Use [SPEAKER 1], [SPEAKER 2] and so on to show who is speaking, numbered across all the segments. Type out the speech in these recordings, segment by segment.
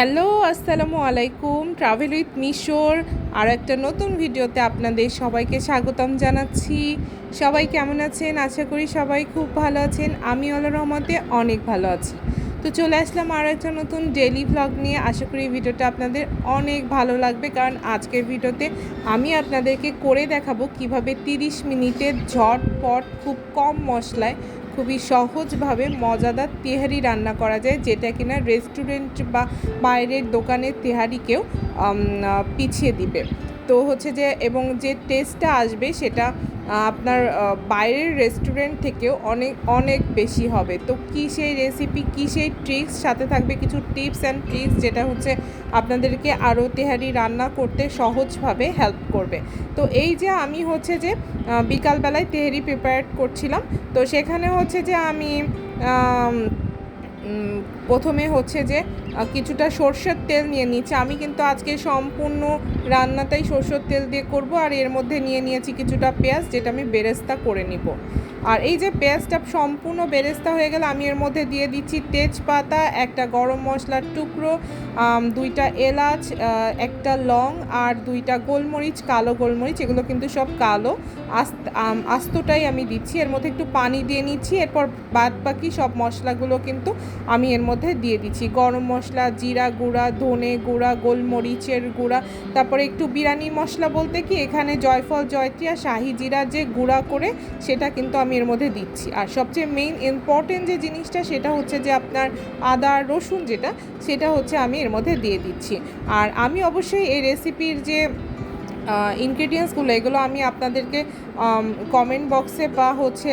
[SPEAKER 1] Hello, আসসালামু আলাইকুম। Travel with মিশোর আর একটা নতুন ভিডিওতে আপনাদের সবাইকে স্বাগতম জানাচ্ছি। সবাই কেমন আছেন? আশা করি সবাই খুব ভালো আছেন। আমি আল্লাহ রহমতে অনেক ভালো আছি। তো চলে আসলাম আর একটা নতুন ডেলি ভ্লগ নিয়ে। আশা করি ভিডিওটা আপনাদের অনেক ভালো লাগবে, কারণ আজকের ভিডিওতে আমি আপনাদেরকে করে দেখাবো কীভাবে 30 মিনিটে ঝটপট খুব কম মশলায় খুবই সহজভাবে মজাদার তেহারি রান্না করা যায়, যেটা কিনা রেস্টুরেন্ট বা বাইরের দোকানের তেহারিকেও পিছিয়ে দিবে। তো হচ্ছে যে, এবং যে টেস্টটা আসবে সেটা আপনার বাইরের রেস্টুরেন্ট থেকেও অনেক অনেক বেশি হবে। তো কী সেই রেসিপি কী সেই ট্রিক্স সাথে থাকবে কিছু টিপস অ্যান্ড ট্রিক্স যেটা হচ্ছে আপনাদেরকে আরও তেহারি রান্না করতে সহজভাবে হেল্প করবে। তো এই যে আমি হচ্ছে যে বিকালবেলায় তেহারি প্রিপেয়ার করছিলাম। তো সেখানে হচ্ছে যে আমি প্রথমে হচ্ছে যে কিছুটা সর্ষের তেল নিয়ে নিচ্ছি আমি কিন্তু আজকে সম্পূর্ণ রান্নাটাই সর্ষের তেল দিয়ে করব আর এর মধ্যে নিয়ে নিয়েছি কিছুটা পেঁয়াজ, যেটা আমি বেরেস্তা করে নিব। আর এই যে পেঁয়াজটা সম্পূর্ণ বেরেস্তা হয়ে গেলে আমি এর মধ্যে দিয়ে দিচ্ছি তেজপাতা, একটা গরম মশলার টুকরো দুইটা এলাচ একটা লং আর দুইটা গোলমরিচ, কালো গোলমরিচ, এগুলো কিন্তু সব কালো। আস্ত আস্তটাই আমি দিচ্ছি। এর মধ্যে একটু পানি দিয়ে নিচ্ছি। এরপর বাদ বাকি সব মশলাগুলো কিন্তু আমি এর মধ্যে দিয়ে দিচ্ছি। গরম মশলা, জিরা গুঁড়া, ধনে গুঁড়া, গোলমরিচের গুঁড়া, তারপরে একটু বিরিয়ানি মশলা বলতে কি, এখানে জয়ফল জয়ত্রী আর শাহি জিরা যে গুঁড়া করে সেটা কিন্তু আমি এর মধ্যে দিচ্ছি। আর সবচেয়ে মেইন ইম্পর্টেন্ট যে জিনিসটা সেটা হচ্ছে যে আপনার আদা রসুন যেটা, সেটা হচ্ছে আমি এর মধ্যে দিয়ে দিচ্ছি। আর আমি অবশ্যই এই রেসিপির যে ইনগ্রেডিয়েন্টসগুলো এগুলো আমি আপনাদেরকে কমেন্ট বক্সে বা হচ্ছে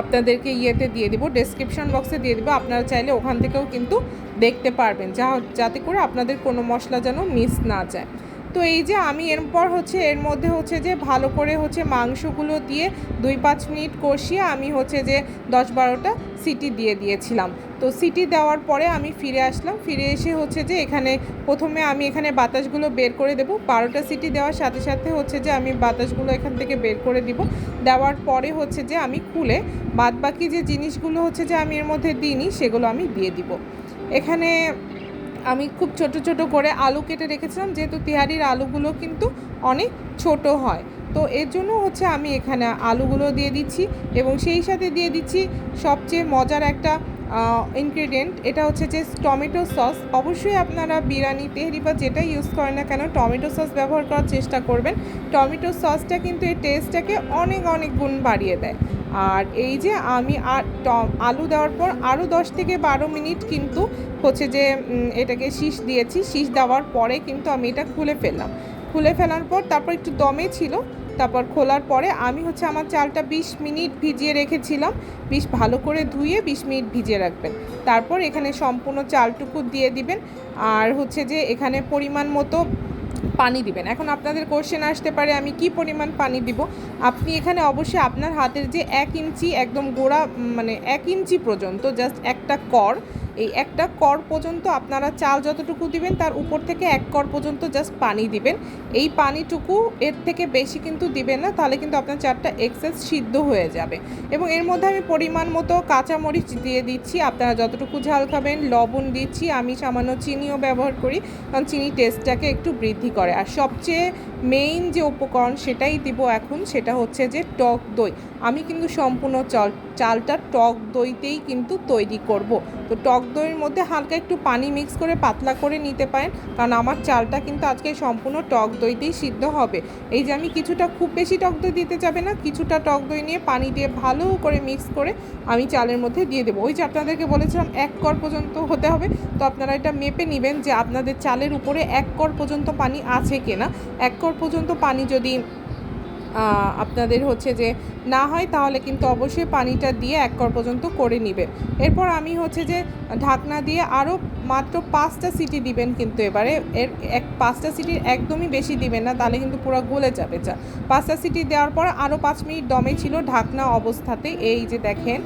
[SPEAKER 1] আপনাদেরকে ইয়েতে দিয়ে দিব ডেসক্রিপশন বক্সে দিয়ে দিব। আপনারা চাইলে ওখান থেকেও কিন্তু দেখতে পারবেন, যা যাতে করে আপনাদের কোনো মশলা যেন মিস না যায়। তো এই যে আমি এরপর হচ্ছে, এর মধ্যে হচ্ছে যে ভালো করে হচ্ছে মাংসগুলো দিয়ে দুই পাঁচ মিনিট কষিয়ে আমি হচ্ছে যে দশ বারোটা সিটি দিয়ে দিয়েছিলাম। তো সিটি দেওয়ার পরে আমি ফিরে আসলাম। ফিরে এসে হচ্ছে যে এখানে প্রথমে আমি এখানে বাতাসগুলো বের করে দেবো। বারোটা সিটি দেওয়ার সাথে সাথে হচ্ছে যে আমি বাতাসগুলো এখান থেকে বের করে দিব। দেওয়ার পরে হচ্ছে যে আমি খুলে বাদ বাকি যে জিনিসগুলো হচ্ছে যে আমি এর মধ্যে দিইনি, সেগুলো আমি দিয়ে দিব। এখানে আমি খুব ছোট ছোট করে আলু কেটে রেখেছিলাম, যেহেতু তিহারির আলুগুলো কিন্তু অনেক ছোট হয়। তো এর জন্য হচ্ছে আমি এখানে আলুগুলো দিয়ে দিচ্ছি এবং সেই সাথে দিয়ে দিচ্ছি সবচেয়ে মজার একটা ইনগ্রেডিয়েন্ট এটা হচ্ছে যে টমেটো সস। অবশ্যই আপনারা বিরিয়ানি, তেহরি বা যেটাই ইউজ করেন না কেন, টমেটো সস ব্যবহার করার চেষ্টা করবেন। টমেটো সসটা কিন্তু এই টেস্টটাকে অনেক অনেক গুণ বাড়িয়ে দেয়। আর এই যে আমি আর আলু দেওয়ার পর আরও দশ থেকে বারো মিনিট কিন্তু হচ্ছে যে এটাকে শীষ দিয়েছি। শীষ দেওয়ার পরে কিন্তু আমি এটা খুলে ফেললাম। খুলে ফেলার পর তারপর একটু দমে ছিল। তারপর খোলার পরে আমি হচ্ছে আমার চালটা বিশ মিনিট ভিজিয়ে রেখেছিলাম। বিশ ভালো করে ধুয়ে বিশ মিনিট ভিজিয়ে রাখবেন। তারপর এখানে সম্পূর্ণ চালটুকু দিয়ে দিবেন। আর হচ্ছে যে এখানে পরিমাণ মতো পানি দিবেন। এখন আপনাদের কোশ্চেন আসতে পারে, আমি কি পরিমাণ পানি দিব? আপনি এখানে অবশ্যই আপনার হাতের যে এক ইঞ্চি একদম গোড়া মানে এক ইঞ্চি পর্যন্ত জাস্ট একটা কর এই একটা কর পর্যন্ত আপনারা চাল যতটুকু দিবেন, তার উপর থেকে এক কর পর্যন্ত জাস্ট পানি দিবেন। এই পানিটুকু এর থেকে বেশি কিন্তু দিবেন না, তাহলে কিন্তু আপনার চালটা এক্সেস সিদ্ধ হয়ে যাবে। এবং এর মধ্যে আমি পরিমাণ মতো কাঁচামরিচ দিয়ে দিচ্ছি, আপনারা যতটুকু ঝাল খাবেন, লবণ দিচ্ছি, আমি সামান্য চিনিও ব্যবহার করি, কারণ চিনি টেস্টটাকে একটু বৃদ্ধি করে। আর সবচেয়ে মেইন যে উপকরণ সেটাই দিব এখন, সেটা হচ্ছে যে টক দই। আমি কিন্তু সম্পূর্ণ চাল, চালটা টক দইতেই কিন্তু তৈরি করব। তো টক দইয়ের মধ্যে হালকা একটু পানি মিক্স করে পাতলা করে নিতে পারেন, কারণ আমার চালটা কিন্তু আজকে সম্পূর্ণ টক দইতেই সিদ্ধ হবে। এই যে আমি কিছুটা খুব বেশি টক দই দিতে যাবে না, কিছুটা টক দই নিয়ে পানি দিয়ে ভালো করে মিক্স করে আমি চালের মধ্যে দিয়ে দেবো। ওই যে আপনাদেরকে বলেছিলাম এক কর পর্যন্ত হতে হবে, তো আপনারা এটা মেপে নেবেন যে আপনাদের চালের উপরে এক কর পর্যন্ত পানি আছে কিনা। এক কর পর্যন্ত পানি যদি আপনাদের হচ্ছে যে না হয় তাহলে কিন্তু অবশ্যই পানিটা দিয়ে এক কর পর্যন্ত করে নেবে এরপর আমি হচ্ছে যে ঢাকনা দিয়ে আরও মাত্র পাঁচটা সিটি দিবেন কিন্তু এবারে। এর এক, পাঁচটা সিটি একদমই বেশি দিবেন না, তাহলে কিন্তু পুরো গলে যাবে চা পাঁচটা সিটি দেওয়ার পর আরও পাঁচ মিনিট দমে ছিল ঢাকনা অবস্থাতে। এই যে দেখেন,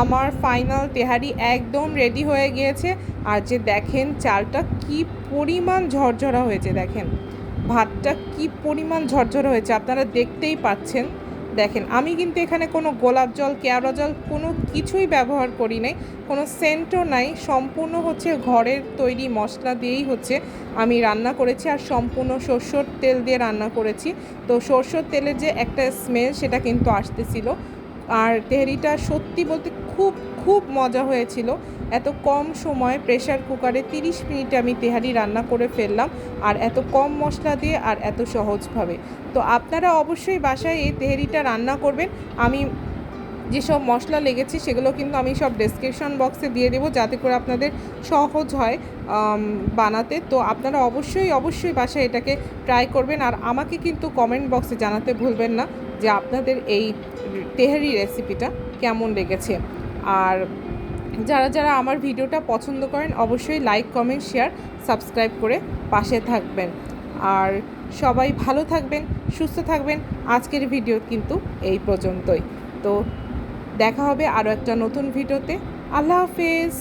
[SPEAKER 1] আমার ফাইনাল তেহারি একদম রেডি হয়ে গিয়েছে। আর যে দেখেন, চালটা কি পরিমাণ ঝরঝরা হয়েছে দেখেন। ভাতটা কি পরিমাণ ঝরঝরে হয়েছে আপনারা দেখতেই পাচ্ছেন। দেখেন, আমি কিন্তু এখানে কোনো গোলাপ জল, কেওড়া জল কোনো কিছুই ব্যবহার করি নাই। কোনো সেন্টও নাই, সম্পূর্ণ হচ্ছে ঘরের তৈরি মশলা দিয়েই হচ্ছে আমি রান্না করেছি আর সম্পূর্ণ সর্ষের তেল দিয়ে রান্না করেছি। তো সর্ষের তেলের যে একটা স্মেল সেটা কিন্তু আসতেছিল। আর তেহরিটা সত্যি বলতে খুব খুব মজা হয়েছিল। এত কম সময়ে প্রেশার কুকারে তিরিশ মিনিটে আমি তেহারি রান্না করে ফেললাম আর এত কম মশলা দিয়ে আর এত সহজভাবে। তো আপনারা অবশ্যই বাসায় এই তেহারিটা রান্না করবেন। আমি যেসব মশলা লেগেছে সেগুলো কিন্তু আমি সব ডেসক্রিপশন বক্সে দিয়ে দেবো যাতে করে আপনাদের সহজ হয় বানাতে। তো আপনারা অবশ্যই অবশ্যই বাসায় এটাকে ট্রাই করবেন। আর আমাকে কিন্তু কমেন্ট বক্সে জানাতে ভুলবেন না। যে আপনাদের এই তেহারি রেসিপিটা কেমন লেগেছে। আর যারা যারা আমার ভিডিওটা পছন্দ করেন, অবশ্যই লাইক কমেন্ট শেয়ার সাবস্ক্রাইব করে পাশে থাকবেন। আর সবাই ভালো থাকবেন, সুস্থ থাকবেন। আজকের ভিডিও কিন্তু এই পর্যন্তই। তো দেখা হবে আরও একটা নতুন ভিডিওতে আল্লাহ হাফেজ।